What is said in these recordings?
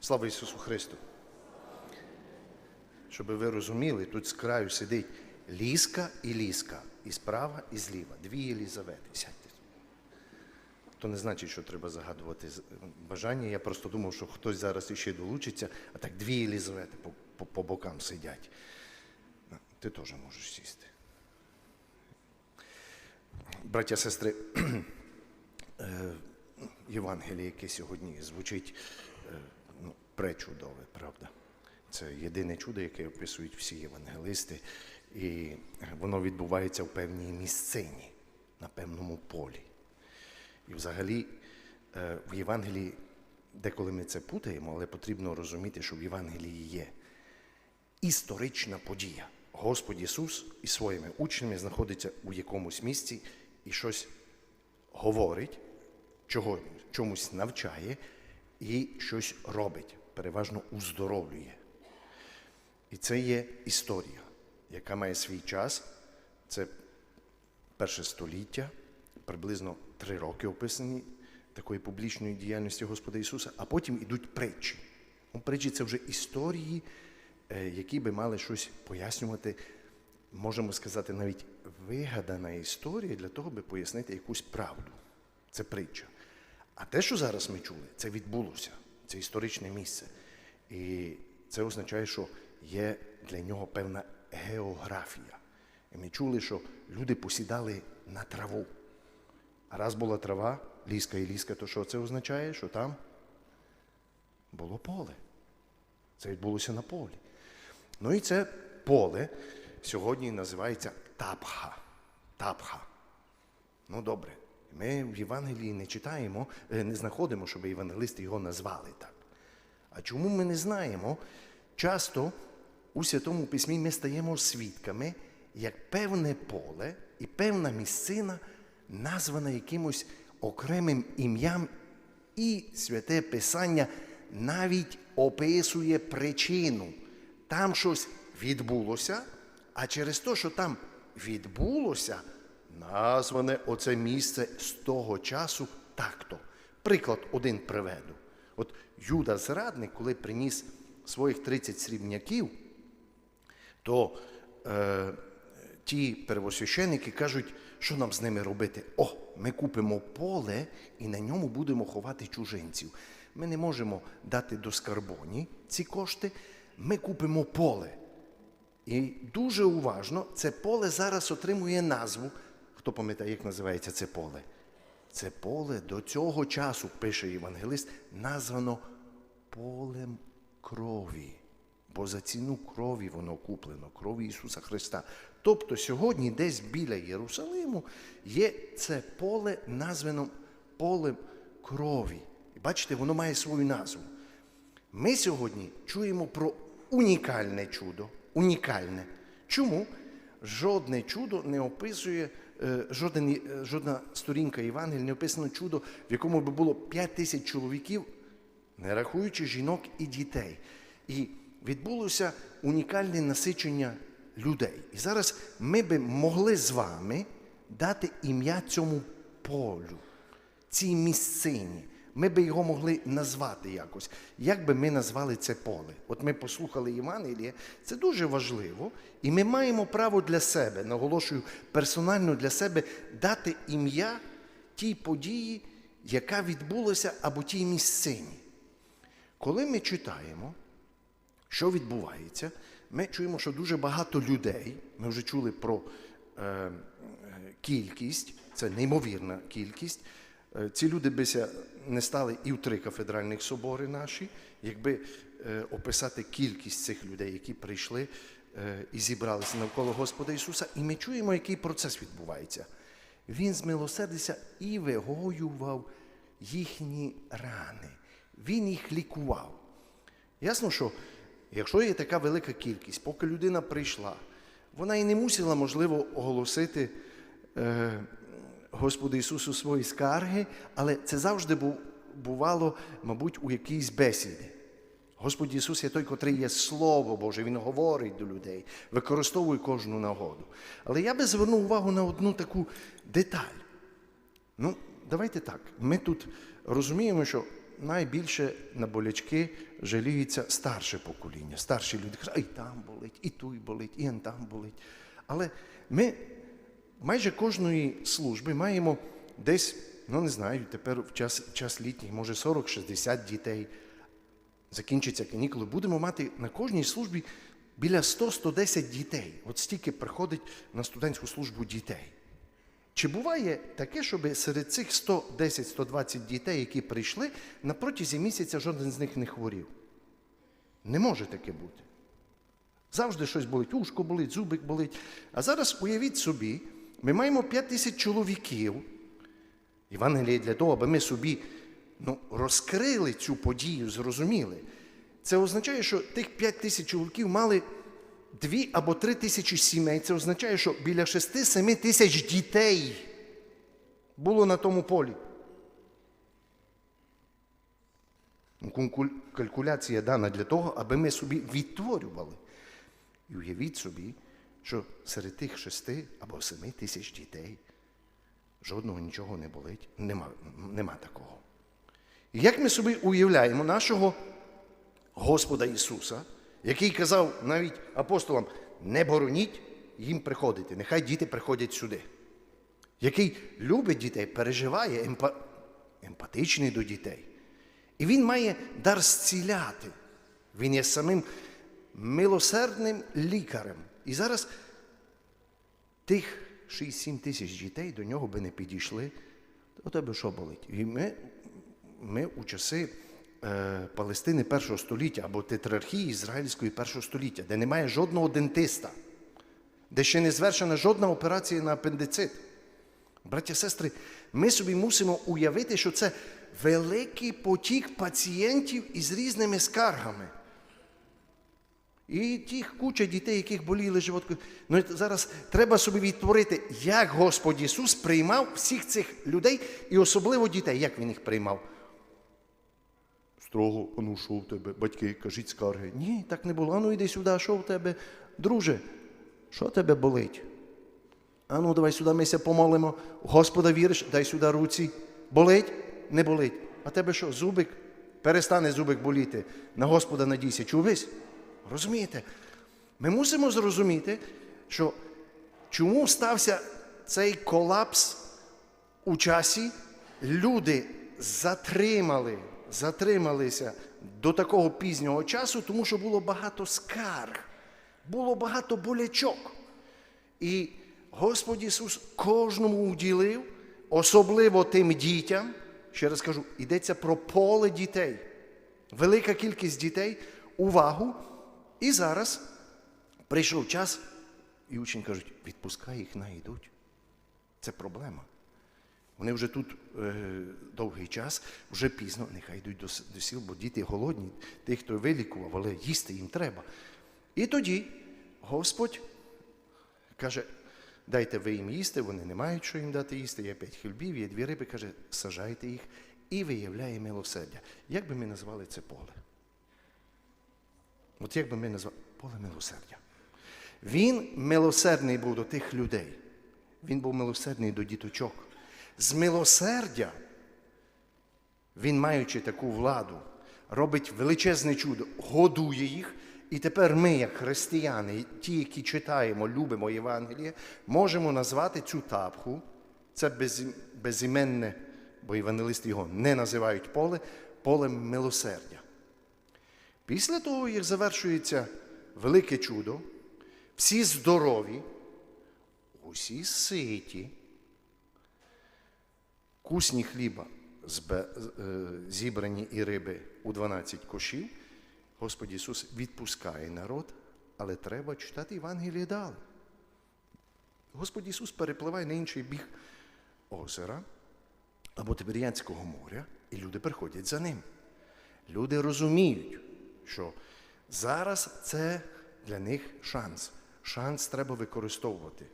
Слава Ісусу Христу! Щоб ви розуміли, тут з краю сидить ліска і ліска, і справа, і зліва. Дві Єлізавети. Сядьте. То не значить, що треба загадувати бажання. Я просто думав, що хтось зараз іще долучиться, а так дві Єлізавети по, по, по бокам сидять. Ти теж можеш сісти. Браття, сестри, е, Євангеліє, яке сьогодні звучить е, пречудове, правда? Це єдине чудо, яке описують всі євангелисти, і воно відбувається в певній місцині, на певному полі. І взагалі е, в Євангелії деколи ми це путаємо, але потрібно розуміти, що в Євангелії є історична подія. Господь Ісус із своїми учнями знаходиться у якомусь місці і щось говорить, чого, чомусь навчає і щось робить, переважно уздоровлює. І це є історія, яка має свій час. Це перше століття, приблизно три роки описані такої публічної діяльності Господа Ісуса, а потім ідуть притчі. Ну, Притчі це вже історії, е, які би мали щось пояснювати, можемо сказати, навіть вигадана історія для того, би пояснити якусь правду. Це притча. А те, що зараз ми чули, це відбулося, це історичне місце. І це означає, що є для нього певна географія. І ми чули, що люди посідали на траву. А раз була трава, ліска і ліска, то що це означає? Що там було поле. Це відбулося на полі. Ну і це поле сьогодні називається тапха. Тапха. Ну добре. Ми в Євангелії не читаємо, е, не знаходимо, щоб євангелисти його назвали так. А чому ми не знаємо? Часто у Святому Письмі ми стаємо свідками, як певне поле і певна місцина названа якимось окремим ім'ям, і святе Писання навіть описує причину. Там щось відбулося, а через те, що там відбулося, назване оце місце з того часу так-то. Приклад один приведу. От Юда зрадник, коли приніс своїх 30 срібняків, то е, ті первосвященники кажуть, що нам з ними робити? О, ми купимо поле і на ньому будемо ховати чужинців. Ми не можемо дати до скарбоні ці кошти, ми купимо поле. І дуже уважно це поле зараз отримує назву. Хто пам'ятає, як називається це поле? Це поле до цього часу, пише євангелист, названо полем крові. Бо за ціну крові воно куплено, крові Ісуса Христа. Тобто сьогодні десь біля Єрусалиму є це поле названо полем крові. І бачите, воно має свою назву. Ми сьогодні чуємо про унікальне чудо. Унікальне. Чому? Жодне чудо не описує, жоден, е, жодна сторінка Євангелія не описано чудо, в якому би було 5 тисяч чоловіків, не рахуючи жінок і дітей. І відбулося унікальне насичення людей. І зараз ми би могли з вами дати ім'я цьому полю, цій місцині. Ми би його могли назвати якось. Як би ми назвали це поле? От ми послухали Євангеліє, це дуже важливо, і ми маємо право для себе, наголошую, персонально для себе дати ім'я тій події, яка відбулася або тій місцині. Коли ми читаємо, що відбувається, ми чуємо, що дуже багато людей, ми вже чули про е, е, кількість, це неймовірна кількість. Е, ці люди бися не стали і в три кафедральних собори наші, якби е, описати кількість цих людей, які прийшли е, і зібралися навколо Господа Ісуса. І ми чуємо, який процес відбувається. Він змилосердився і вигоював їхні рани. Він їх лікував. Ясно, що якщо є така велика кількість, поки людина прийшла, вона і не мусила, можливо, оголосити Господу Ісусу свої скарги, але це завжди бувало, мабуть, у якійсь бесіді. Господь Ісус є той, котрий є Слово Боже, Він говорить до людей, використовує кожну нагоду. Але я би звернув увагу на одну таку деталь. Ну, давайте так. Ми тут розуміємо, що найбільше на болячки жаліється старше покоління. Старші люди кажуть, і там болить, і тут болить, і там болить. Але ми майже кожної служби маємо десь, ну не знаю, тепер в час, час літній, може 40-60 дітей. Закінчиться канікули. Будемо мати на кожній службі біля 100-110 дітей. От стільки приходить на студентську службу дітей. Чи буває таке, щоб серед цих 110-120 дітей, які прийшли, на протязі місяця жоден з них не хворів? Не може таке бути. Завжди щось болить, ушко болить, зубик болить. А зараз уявіть собі, ми маємо 5 тисяч чоловіків. Євангеліє для того, аби ми собі ну, розкрили цю подію, зрозуміли. Це означає, що тих 5 тисяч чоловіків мали 2 або 3 тисячі сімей. Це означає, що біля 6-7 тисяч дітей було на тому полі. Ну, Калькуляція дана для того, аби ми собі відтворювали. І уявіть собі, що серед тих 6 або 7 тисяч дітей жодного нічого не болить. Нема, нема такого. І як ми собі уявляємо нашого Господа Ісуса, який казав навіть апостолам, не бороніть їм приходити, нехай діти приходять сюди, який любить дітей, переживає, емпа... емпатичний до дітей. І він має дар зціляти. Він є самим милосердним лікарем. І зараз тих 6-7 тисяч дітей до нього би не підійшли, у тебе що болить? І ми, ми у часи е, Палестини першого століття або тетрархії Ізраїльської першого століття, де немає жодного дентиста, де ще не звершена жодна операція на апендицит. Браття сестри, ми собі мусимо уявити, що це великий потік пацієнтів із різними скаргами. І тих куча дітей, яких боліли животкою. Ну зараз треба собі відтворити, як Господь Ісус приймав всіх цих людей і особливо дітей. Як Він їх приймав? Строго, а ну що в тебе, батьки, кажіть скарги. Ні, так не було. Ану, йди сюди, що в тебе? Друже, що тебе болить? Ану, давай сюди ми ся помолимо. Господа віриш, дай сюди руці. Болить? Не болить. А тебе що, зубик? Перестане зубик боліти. На Господа надійся. Чувись? Розумієте? Ми мусимо зрозуміти, що чому стався цей колапс у часі, люди затримали, затрималися до такого пізнього часу, тому що було багато скарг, було багато болячок. І Господь Ісус кожному уділив, особливо тим дітям, ще раз кажу, йдеться про поле дітей. Велика кількість дітей, увагу. І зараз прийшов час, і учні кажуть, відпускай їх найдуть. Це проблема. Вони вже тут е, довгий час, вже пізно, нехай йдуть до, до сіл, бо діти голодні, тих, хто вилікував, але їсти їм треба. І тоді Господь каже, дайте ви їм їсти, вони не мають що їм дати їсти, є п'ять хлібів, є дві риби, каже, сажайте їх і виявляє милосердя. Як би ми назвали це поле? От як би ми назвали поле милосердя. Він милосердний був до тих людей. Він був милосердний до діточок. З милосердя, він, маючи таку владу, робить величезне чудо, годує їх. І тепер ми, як християни, ті, які читаємо, любимо Євангеліє, можемо назвати цю тапху, це без, безіменне, бо євангелисти його не називають поле, полем милосердя. Після того, як завершується велике чудо, всі здорові, усі ситі, кусні хліба е, зібрані і риби у 12 кошів, Господь Ісус відпускає народ, але треба читати Євангеліє далі. Господь Ісус перепливає на інший біг озера або Тиберіанського моря, і люди приходять за ним. Люди розуміють, що зараз це для них шанс. Шанс треба використовувати.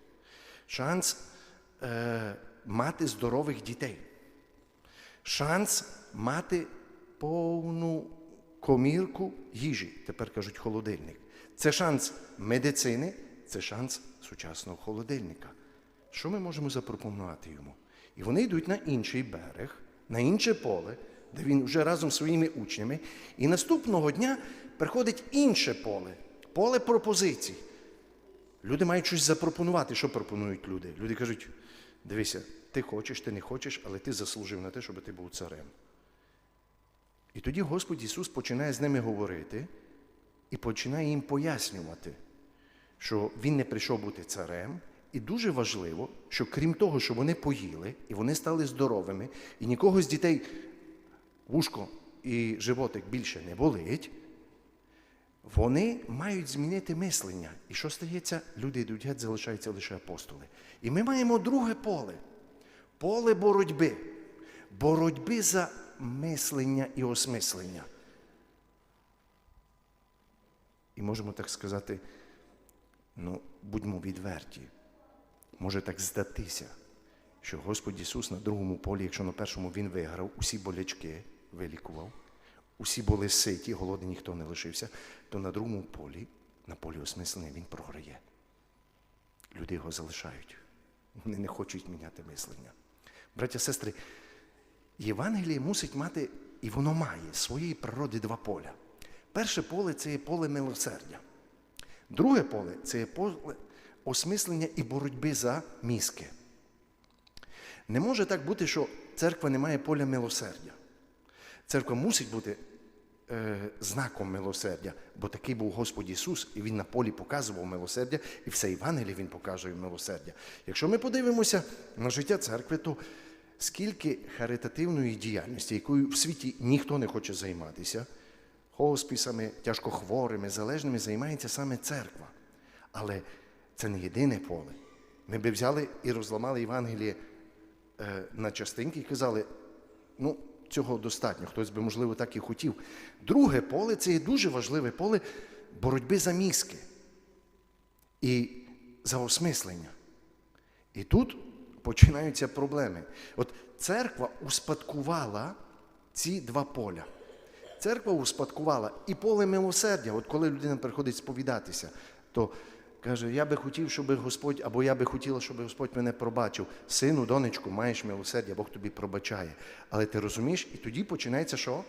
Шанс е, мати здорових дітей. Шанс мати повну комірку їжі. Тепер кажуть холодильник. Це шанс медицини, це шанс сучасного холодильника. Що ми можемо запропонувати йому? І вони йдуть на інший берег, на інше поле, де він вже разом зі своїми учнями. І наступного дня приходить інше поле поле пропозицій. Люди мають щось запропонувати. Що пропонують люди? Люди кажуть: дивися, ти хочеш, ти не хочеш, але ти заслужив на те, щоб ти був царем. І тоді Господь Ісус починає з ними говорити і починає їм пояснювати, що Він не прийшов бути царем. І дуже важливо, що крім того, що вони поїли, і вони стали здоровими, і нікого з дітей вушко і животик більше не болить, вони мають змінити мислення. І що стається? Люди йдуть геть, залишаються лише апостоли. І ми маємо друге поле поле боротьби. Боротьби за мислення і осмислення. І можемо так сказати, ну, будьмо відверті. Може так здатися, що Господь Ісус на другому полі, якщо на першому Він виграв, усі болячки вилікував, усі були ситі, голодний ніхто не лишився, то на другому полі, на полі осмислення, Він програє. Люди його залишають. Вони не хочуть міняти мислення. Браття, сестри, Євангеліє мусить мати, і воно має своєї природи два поля. Перше поле це є поле милосердя. Друге поле це є поле осмислення і боротьби за мізки. Не може так бути, що церква не має поля милосердя. Церква мусить бути е, знаком милосердя, бо такий був Господь Ісус, і Він на полі показував милосердя, і все Євангеліє Він показує милосердя. Якщо ми подивимося на життя церкви, то скільки харитативної діяльності, якою в світі ніхто не хоче займатися, хоспісами, тяжкохворими, залежними займається саме церква. Але це не єдине поле. Ми би взяли і розламали Євангеліє е, на частинки і казали, ну, цього достатньо, хтось би, можливо, так і хотів. Друге поле це є дуже важливе поле боротьби за мізки і за осмислення. І тут починаються проблеми. От церква успадкувала ці два поля. Церква успадкувала і поле милосердя. От коли людина приходить сповідатися, то каже, я би хотів, щоб Господь, або я би хотіла, щоб Господь мене пробачив. Сину, донечку, маєш милосердя, Бог тобі пробачає. Але ти розумієш, і тоді починається що?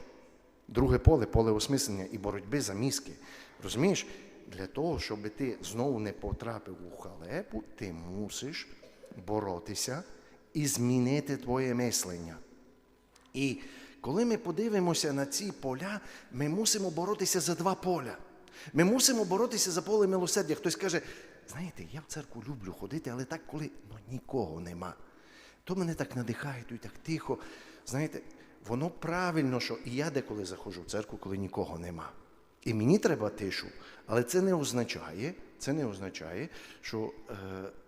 Друге поле, поле осмислення і боротьби за мізки. Розумієш? Для того, щоб ти знову не потрапив у халепу, ти мусиш боротися і змінити твоє мислення. І коли ми подивимося на ці поля, ми мусимо боротися за два поля. Ми мусимо боротися за поле милосердя. Хтось каже, знаєте, я в церкву люблю ходити, але так, коли ну, нікого нема. То мене так надихає, то й так тихо. Знаєте, воно правильно, що і я деколи заходжу в церкву, коли нікого нема. І мені треба тишу, але це не означає, це не означає, що е,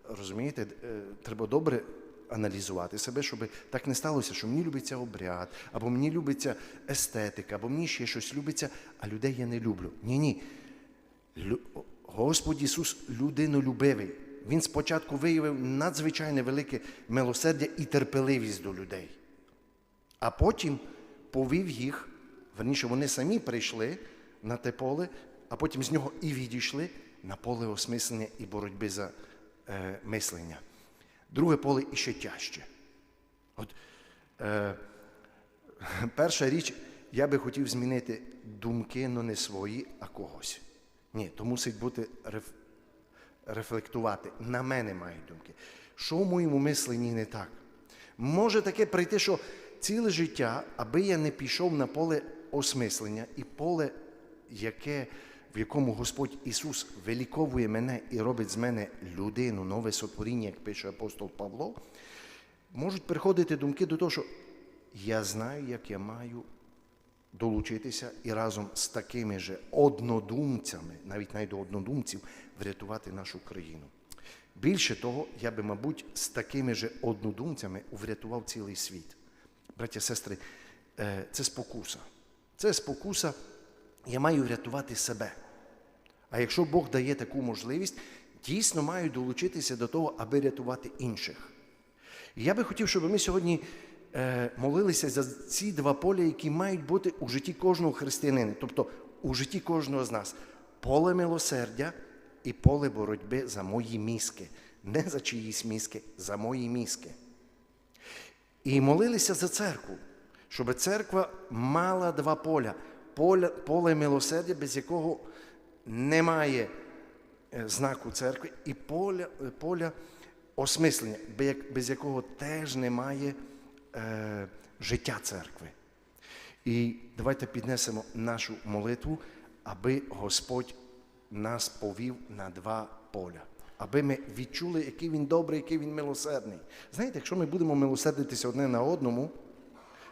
розумієте, е, треба добре аналізувати себе, щоб так не сталося, що мені любиться обряд, або мені любиться естетика, або мені ще щось любиться, а людей я не люблю. Ні, ні. Лю... Господь Ісус людинолюбивий. Він спочатку виявив надзвичайне велике милосердя і терпеливість до людей. А потім повів їх, верніше, вони самі прийшли на те поле, а потім з нього і відійшли на поле осмислення і боротьби за е, мислення. Друге поле іще тяжче. От, е, перша річ, я би хотів змінити думки, але не свої, а когось. Ні, то мусить бути реф, рефлектувати. На мене мають думки. Що в моєму мисленні не так? Може таке прийти, що ціле життя, аби я не пішов на поле осмислення і поле, яке, в якому Господь Ісус виліковує мене і робить з мене людину, нове сотворіння, як пише апостол Павло, можуть приходити думки до того, що я знаю, як я маю долучитися і разом з такими же однодумцями, навіть навіть до однодумців, врятувати нашу країну. Більше того, я би, мабуть, з такими же однодумцями врятував цілий світ. Браття, сестри, е, це спокуса. Це спокуса, я маю врятувати себе. А якщо Бог дає таку можливість, дійсно маю долучитися до того, аби рятувати інших. І я би хотів, щоб ми сьогодні е, молилися за ці два поля, які мають бути у житті кожного християнина, тобто у житті кожного з нас. Поле милосердя і поле боротьби за мої мізки. Не за чиїсь мізки, за мої мізки. І молилися за церкву, Щоб церква мала два поля. Поля, поле милосердя, без якого немає е, знаку церкви, і поля, е, поля осмислення, без якого теж немає е, життя церкви. І давайте піднесемо нашу молитву, аби Господь нас повів на два поля. Аби ми відчули, який він добрий, який він милосердний. Знаєте, якщо ми будемо милосердитися одне на одному,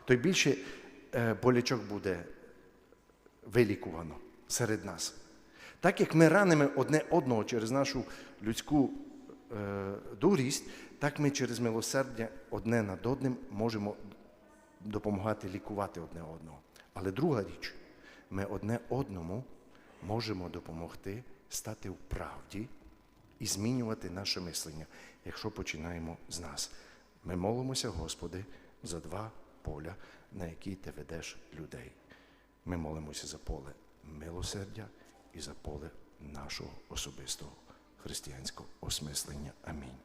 то й більше е, болячок буде вилікувано серед нас. Так як ми ранимо одне одного через нашу людську е, дурість, так ми через милосердя одне над одним можемо допомагати лікувати одне одного. Але друга річ, ми одне одному можемо допомогти стати в правді і змінювати наше мислення, якщо починаємо з нас. Ми молимося, Господи, за два поля, на які ти ведеш людей. Ми молимося за поле милосердя і за поле нашого особистого християнського осмислення. Амінь.